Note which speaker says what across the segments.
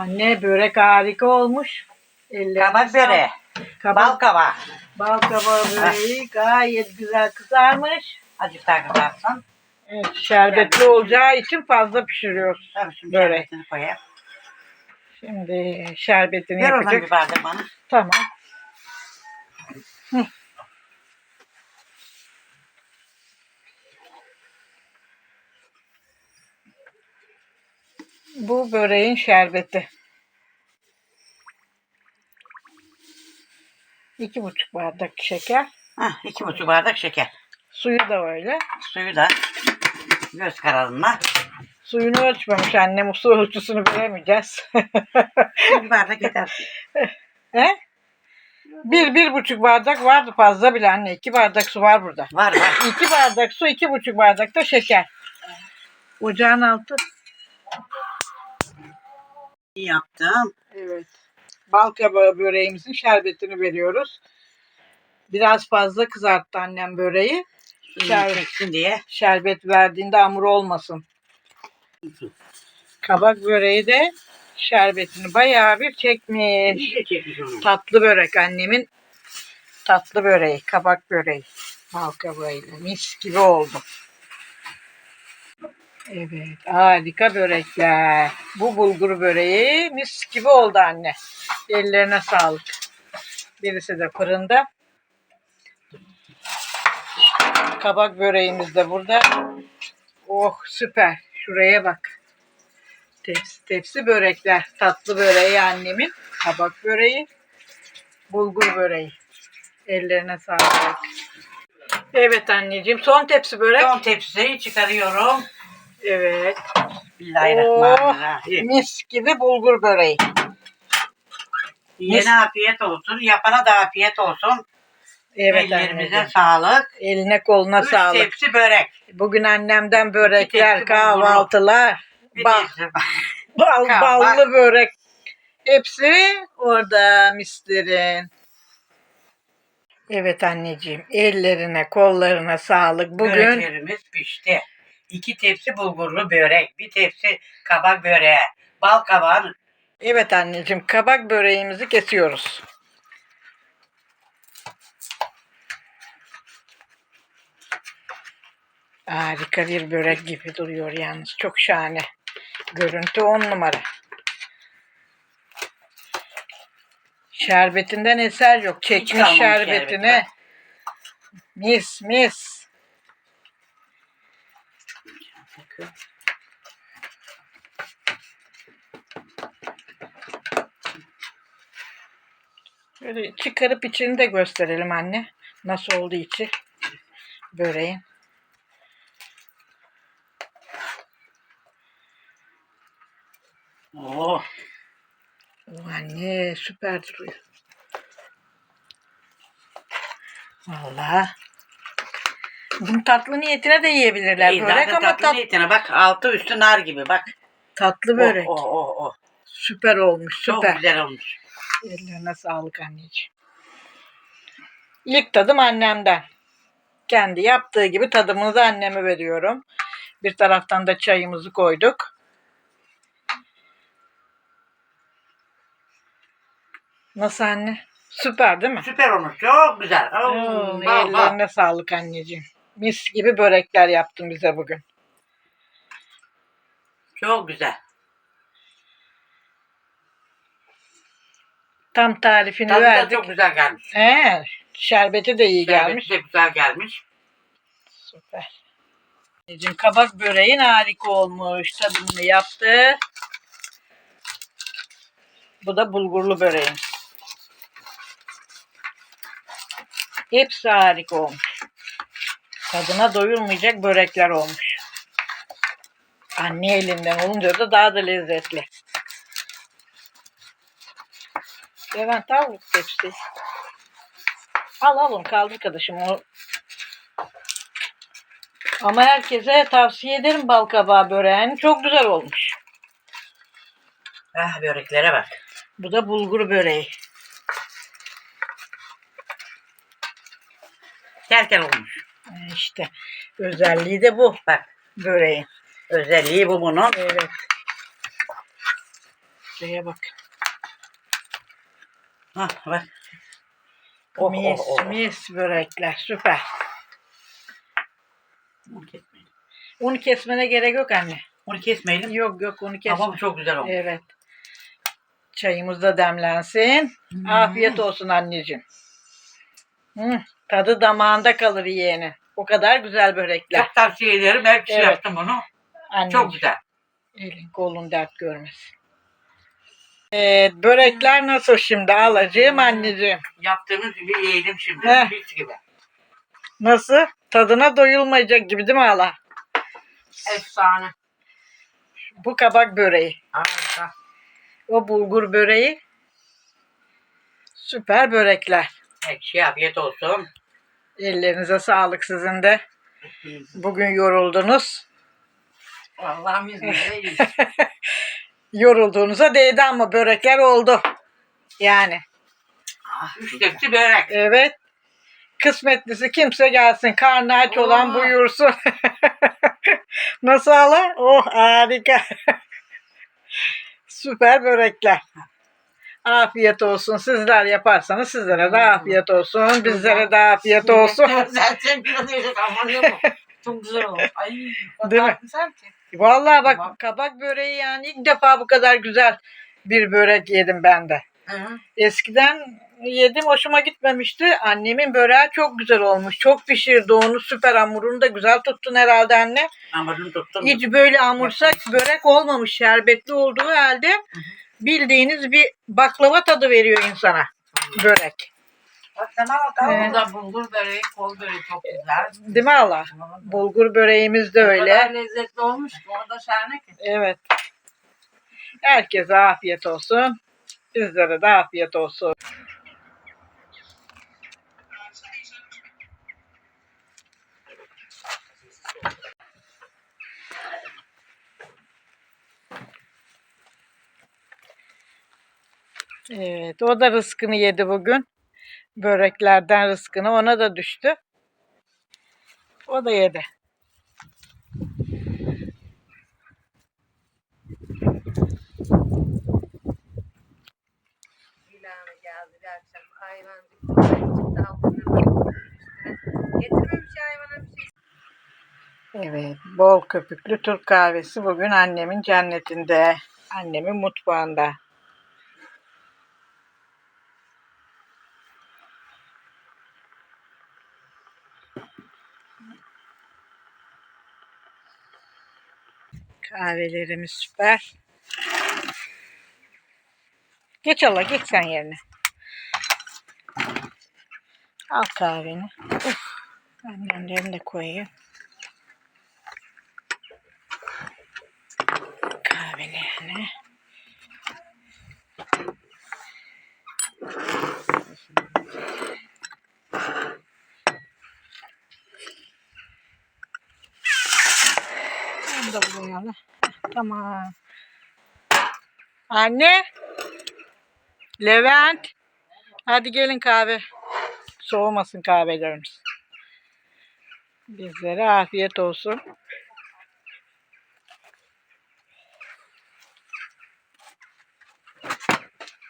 Speaker 1: Anne börek harika olmuş. Ellerine
Speaker 2: Kabak böreği.
Speaker 1: Kabak,
Speaker 2: Bal kabağı.
Speaker 1: bal kabağı böreği gayet güzel kızarmış.
Speaker 2: Azıcık daha kızarsın.
Speaker 1: Evet, şerbetli olacağı için fazla pişiriyoruz.
Speaker 2: Tabii şimdi
Speaker 1: Börek.
Speaker 2: şerbetini koyayım.
Speaker 1: Şimdi şerbetini
Speaker 2: Ver oradan
Speaker 1: yapacak.
Speaker 2: bir bardak bana.
Speaker 1: Tamam. Hı. Bu böreğin şerbeti. İki buçuk bardak şeker.
Speaker 2: Hah, iki buçuk bardak şeker.
Speaker 1: Suyu da öyle.
Speaker 2: Suyu da göz kararına.
Speaker 1: Suyunu ölçmemiş annem. Su ölçüsünü veremeyeceğiz.
Speaker 2: Bir bardak yeter.
Speaker 1: He? Bir, bir buçuk bardak vardı fazla bile anne. İki bardak su var burada.
Speaker 2: Var var.
Speaker 1: İki bardak su, iki buçuk bardak da şeker. Ocağın altı.
Speaker 2: Yaptım.
Speaker 1: Evet. Bal kabağı böreğimizin şerbetini veriyoruz. Biraz fazla kızarttı annem böreği.
Speaker 2: Suyunu
Speaker 1: Şer-
Speaker 2: çeksin diye.
Speaker 1: Şerbet verdiğinde hamur olmasın. Kabak böreği de şerbetini bayağı bir çekmiş.
Speaker 2: İyice çekmiş onu.
Speaker 1: Tatlı börek annemin tatlı böreği, kabak böreği. Bal kabağıyla mis gibi oldu. Evet, harika börekler. Bu bulgur böreği mis gibi oldu anne. Ellerine sağlık. Birisi de fırında. Kabak böreğimiz de burada. Oh süper. Şuraya bak. Tepsi tepsi börekler. Tatlı böreği annemin. Kabak böreği. Bulgur böreği. Ellerine sağlık. Evet anneciğim. Son tepsi börek.
Speaker 2: Son tepsiyi çıkarıyorum.
Speaker 1: Evet.
Speaker 2: Bismillahirrahmanirrahim.
Speaker 1: Mis gibi bulgur böreği.
Speaker 2: Yine afiyet olsun. Yapana da afiyet olsun.
Speaker 1: Evet
Speaker 2: Ellerimize
Speaker 1: anneciğim.
Speaker 2: sağlık.
Speaker 1: Eline koluna
Speaker 2: Üç
Speaker 1: sağlık.
Speaker 2: tepsi börek.
Speaker 1: Bugün annemden börekler,
Speaker 2: tepsi
Speaker 1: kahvaltılar,
Speaker 2: Bir
Speaker 1: bal,
Speaker 2: tepsi.
Speaker 1: bal, ballı börek. Hepsi orada mislerin. Evet anneciğim. Ellerine, kollarına sağlık. Bugün
Speaker 2: Böreklerimiz pişti. İki tepsi bulgurlu börek. Bir tepsi kabak böreği. Bal kabağın
Speaker 1: Evet anneciğim kabak böreğimizi kesiyoruz. Harika bir börek gibi duruyor yalnız. Çok şahane. Görüntü on numara. Şerbetinden eser yok. Çekmiş şerbetini.
Speaker 2: şerbeti,
Speaker 1: Mis mis. Böyle çıkarıp içini de gösterelim anne. Nasıl oldu içi böreğin.
Speaker 2: Oo,
Speaker 1: O anne süper duruyor. Vallahi. Bunu tatlı niyetine de yiyebilirler
Speaker 2: iyi,
Speaker 1: börek
Speaker 2: zaten
Speaker 1: ama
Speaker 2: tatlı
Speaker 1: tat,
Speaker 2: niyetine bak altı üstü nar gibi bak.
Speaker 1: tatlı börek.
Speaker 2: Oh, oh, oh, oh.
Speaker 1: Süper olmuş
Speaker 2: Çok
Speaker 1: süper.
Speaker 2: güzel olmuş.
Speaker 1: Ellerine sağlık anneciğim. İlk tadım annemden. Kendi yaptığı gibi tadımını da anneme veriyorum. Bir taraftan da çayımızı koyduk. Nasıl anne? Süper değil mi?
Speaker 2: Süper olmuş. Çok güzel. Oo,
Speaker 1: Oo,
Speaker 2: bal, bal.
Speaker 1: ellerine sağlık anneciğim. Mis gibi börekler yaptın bize bugün.
Speaker 2: Çok güzel.
Speaker 1: Tam tarifini
Speaker 2: Tadı da
Speaker 1: verdik.
Speaker 2: çok güzel gelmiş.
Speaker 1: Ee, şerbeti de iyi
Speaker 2: Şerbeti
Speaker 1: gelmiş.
Speaker 2: de güzel gelmiş.
Speaker 1: Süper. Anneciğim kabak böreğin harika olmuş. Tadımını yaptı. Bu da bulgurlu böreğin. Hepsi harika olmuş. Tadına doyulmayacak börekler olmuş. Anne elinden olunca da daha da lezzetli. Levent al bu tepsiyi. Al al onu kaldır arkadaşım. O ama herkese tavsiye ederim bal kabağı böreğini. Çok güzel olmuş.
Speaker 2: Ah böreklere bak.
Speaker 1: Bu da bulgur böreği.
Speaker 2: Terken olmuş.
Speaker 1: İşte özelliği de bu
Speaker 2: Bak
Speaker 1: böreğin.
Speaker 2: özelliği bu bunun.
Speaker 1: Evet. Şuraya bak.
Speaker 2: Hah bak. Oh,
Speaker 1: mis
Speaker 2: oh, oh.
Speaker 1: mis börekler süper.
Speaker 2: Onu kesmeyelim.
Speaker 1: Un kesmene gerek yok anne.
Speaker 2: Onu kesmeyelim.
Speaker 1: Yok yok onu kesme.
Speaker 2: Ama bu çok güzel olmuş.
Speaker 1: Evet. Çayımız da demlensin.
Speaker 2: Hmm.
Speaker 1: Afiyet olsun anneciğim. Hı, tadı damağında kalır yeğenin. O kadar güzel börekler.
Speaker 2: Çok tavsiye ederim. Her kişi
Speaker 1: Evet.
Speaker 2: yaptım bunu.
Speaker 1: Anneciğim.
Speaker 2: Çok güzel.
Speaker 1: Elin kolun dert görmesin. Evet, börekler nasıl şimdi alacağım anneciğim?
Speaker 2: Yaptığımız gibi yiyelim şimdi.
Speaker 1: Heh.
Speaker 2: Mis gibi.
Speaker 1: Nasıl? Tadına doyulmayacak gibi değil mi hala?
Speaker 2: Efsane.
Speaker 1: Bu kabak böreği.
Speaker 2: Harika.
Speaker 1: O bulgur böreği. Süper börekler.
Speaker 2: Ekşi afiyet olsun.
Speaker 1: Ellerinize sağlık sizin de. Bugün yoruldunuz.
Speaker 2: Allah'ım izniyle.
Speaker 1: Yorulduğunuza değdi ama börekler oldu. Yani.
Speaker 2: Ah, Üç tepsi börek.
Speaker 1: Evet. Kısmetlisi kimse gelsin. Karnı aç olan
Speaker 2: Oo.
Speaker 1: buyursun. Nasıl hala? Oh harika. Süper börekler. Afiyet olsun. Sizler yaparsanız sizlere de afiyet olsun. Bizlere de afiyet olsun.
Speaker 2: Zaten biraz yiyecek aman? Çok güzel olmuş. Ay, o
Speaker 1: Değil mi?
Speaker 2: güzel ki.
Speaker 1: Vallahi bak
Speaker 2: Tamam.
Speaker 1: kabak böreği yani ilk defa bu kadar güzel bir börek yedim ben de.
Speaker 2: Hı hı.
Speaker 1: Eskiden yedim hoşuma gitmemişti. Annemin böreği çok güzel olmuş. Çok pişirdi onu süper hamurunu da güzel tuttun herhalde anne.
Speaker 2: Hamurunu tuttum.
Speaker 1: Hiç böyle hamursak börek olmamış şerbetli olduğu halde bildiğiniz bir baklava tadı veriyor insana börek. Evet.
Speaker 2: Burada bulgur böreği, kol böreği çok güzel.
Speaker 1: Değil mi Allah? Bulgur böreğimiz de
Speaker 2: O kadar
Speaker 1: öyle.
Speaker 2: lezzetli olmuş ki orada şahane ki.
Speaker 1: Evet. Herkese afiyet olsun. Bizlere de afiyet olsun. Evet, o da rızkını yedi bugün. Böreklerden rızkını ona da düştü. O da yedi.
Speaker 3: şey.
Speaker 1: Evet, bol köpüklü Türk kahvesi bugün annemin cennetinde, annemin mutfağında. Kahvelerimiz süper. Geç Allah, geç sen yerine. Al kahveni. Uf, annemlerini de koyayım. kahvelerini. Bunu da bulayalım. Tamam. Anne. Levent. Hadi gelin kahve. Soğumasın kahvelerimiz. Bizlere afiyet olsun.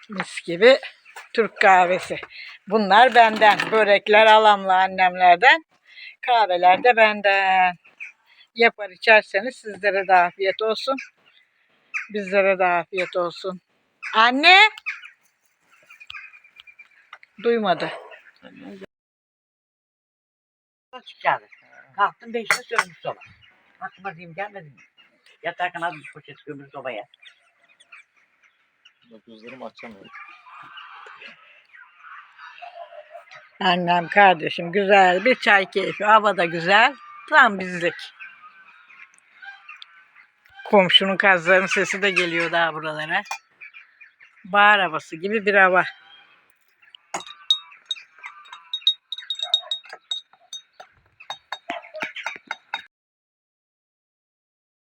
Speaker 1: Mis gibi Türk kahvesi. Bunlar benden. Börekler alamla annemlerden. Kahveler de benden. Yapar içerseniz sizlere de afiyet olsun. Bizlere de afiyet olsun. Anne! Duymadı.
Speaker 2: Çıkacaktı. Kalktım beşte sönmüş soba. Aklıma diyeyim gelmedi mi? Yatarken az bir poşet gömür sobaya.
Speaker 4: Gözlerimi açamıyorum.
Speaker 1: Annem, kardeşim güzel bir çay keyfi. Hava da güzel. Tam bizlik. Komşunun kazlarının sesi de geliyor daha buralara. Bağır havası gibi bir hava.